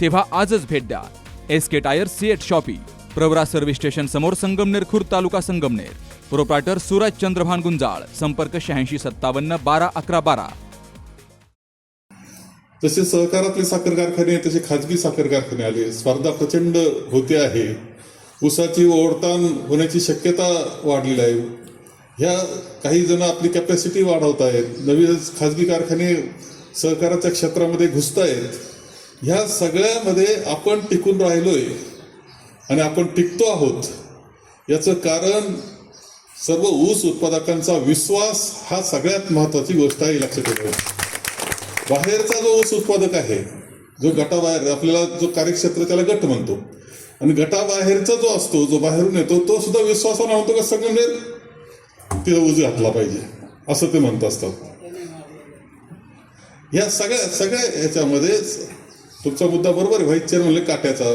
तेव्हा आजच भेट द्या. S K tyre CEAT shoppe Pravara service station समोर संगमनेर खुर्द तालुका संगमनेर. प्रोप्रायटर सूरज चंद्रभान गुंजाळ संपर्क शहाऐंशी सत्तावन्न बारा अकरा बारा. जसे सहकारातले साखर कारखाने तसे खाजगी साखर कारखाने आले. स्पर्धा प्रचंड होते आहे. ऊसाची ओढताण होण्याची शक्यता वाढलेली आहे. ह्या काही जण आपली कॅपॅसिटी वाढवत आहेत. नवीन खाजगी कारखाने सहकाराच्या क्षेत्रामध्ये घुसत आहेत. ह्या सगळ्यामध्ये आपण टिकून राहिलोय आणि आपण टिकतो आहोत. याचं कारण सर्व ऊस उत्पादकांचा विश्वास हा सगळ्यात महत्वाची गोष्ट आहे लक्षात ठेवायची बाहेरचा जो ऊस उत्पादक आहे जो गटाबाहेर आपल्याला जो कार्यक्षेत्र त्याला गट म्हणतो. आणि गटाबाहेरचा जो असतो जो बाहेरून येतो तो सुद्धा विश्वासानं म्हणतो का संगमनेर तिथं ऊस घातला पाहिजे. असं ते म्हणत असतात. या सगळ्या सगळ्या याच्यामध्ये तुमचा मुद्दा बरोबर आहे व्हाईस चेअर म्हणले काट्याचा.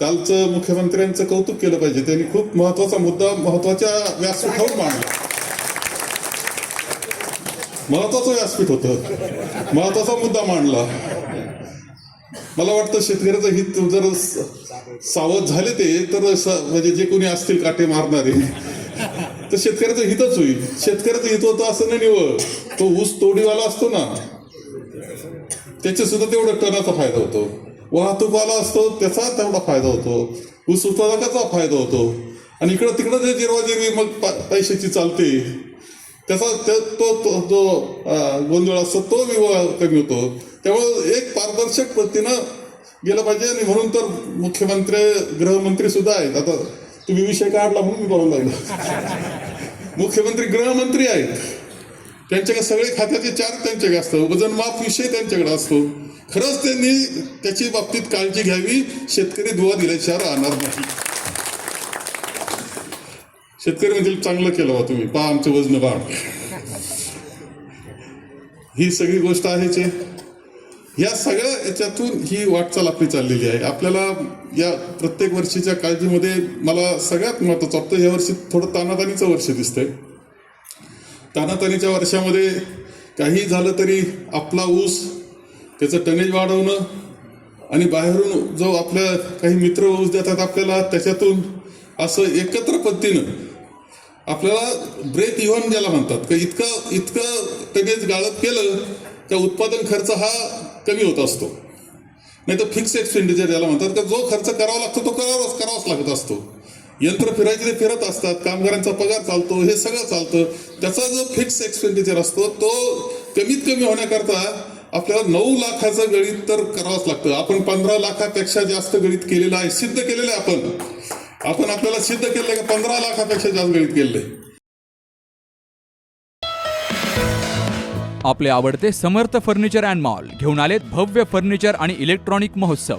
कालचं मुख्यमंत्र्यांचं कौतुक केलं पाहिजे त्यांनी खूप महत्त्वाचा मुद्दा महत्त्वाच्या व्यासपीठावर मांडला. महत्वाचं व्यासपीठ होतं. महत्त्वाचा मुद्दा मांडला. मला वाटतं शेतकऱ्याचं हित जर सावध झाले ते तर म्हणजे जे कोणी असतील काटे मारणारे तर शेतकऱ्याचं हितच होईल. शेतकऱ्याचं हित होतं असं नाही निवड. तो ऊस तोडीवाला असतो ना. त्याचे सुद्धा तेवढा टनाचा फायदा होतो. वाहतूकवाला असतो त्याचा तेवढा फायदा होतो. ऊस उत्पादकाचा फायदा होतो. आणि इकडं तिकडं जे जिरवाजिरवी मग पैशाची चालते त्याचा त्या- तो तो जो गोंधळ असतो तो विवाह कमी होतो. त्यामुळे एक पारदर्शक पद्धतीनं गेलं पाहिजे. आणि म्हणून तर मुख्यमंत्री गृहमंत्री सुद्धा आहेत. आता तुम्ही विषय काढला म्हणून मी बोलायला लागलो. मुख्यमंत्री गृहमंत्री आहेत. त्यांच्याकडे सगळे खात्याचे चार त्यांच्याकडे असतं वजन माफ विषय त्यांच्याकडे असतो. खरंच त्यांनी त्याची बाबतीत काळजी घ्यावी. शेतकरी दुवा दिल्याशिवाय राहणार नाही. शेतकरी म्हणजे चांगलं केलं बा तुम्ही. पहा आमचं वजन वाढ. ही सगळी गोष्ट आहेच आहे. या सगळ्या याच्यातून ही वाटचाल आपली चाललेली आहे. आपल्याला या प्रत्येक वर्षीच्या काळजीमध्ये मला सगळ्यात महत्वाचं वाटतं या वर्षी थोडं तानातानीचं वर्ष दिसतंय. तानातानीच्या वर्षामध्ये काही झालं तरी आपला ऊस त्याचं टनेज वाढवणं आणि बाहेरून जो आपल्या काही मित्र ऊस देतात आपल्याला त्याच्यातून असं एकत्र पद्धतीनं आपल्याला ब्रेक इव्हन ज्याला म्हणतात. का इतकं इतकं टनेज गाळप केलं का उत्पादन खर्च हा कमी होत असतो. नाही तर फिक्स एक्सपेंडिचर ज्याला म्हणतात का जो खर्च करावा लागतो तो करावाच करावाच लागत असतो. यंत्र फिरायचे ते फिरत असतात कामगारांचा पगार चालतो हे सगळं चालतं. त्याचा जो फिक्स एक्सपेंडिचर असतो तो कमीत कमी होण्याकरता आपल्याला नऊ लाखाचं गणित तर करावंच लागतं. आपण पंधरा लाखापेक्षा जास्त गणित केलेलं आहे सिद्ध केलेलं आहे आपण. आपण आपल्याला सिद्ध केलं आहे का? पंधरा लाखापेक्षा जास्त गणित केलेलं आहे आपले आवडते समर्थ फर्निचर अँड मॉल घेऊन आलेत भव्य फर्निचर आणि इलेक्ट्रॉनिक महोत्सव.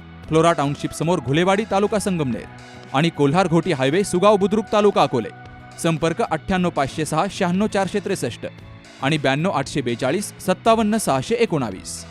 Flora township समोर घुलेवाडी तालुका संगमनेर आणि कोल्हार घोटी हायवे सुगाव बुद्रुक तालुका अकोले. संपर्क अठ्ठ्याण्णव पाचशे सहा शहाण्णव चारशे त्रेसष्ट आणि ब्याण्णव आठशे बेचाळीस सत्तावन्न सहाशे एकोणावीस.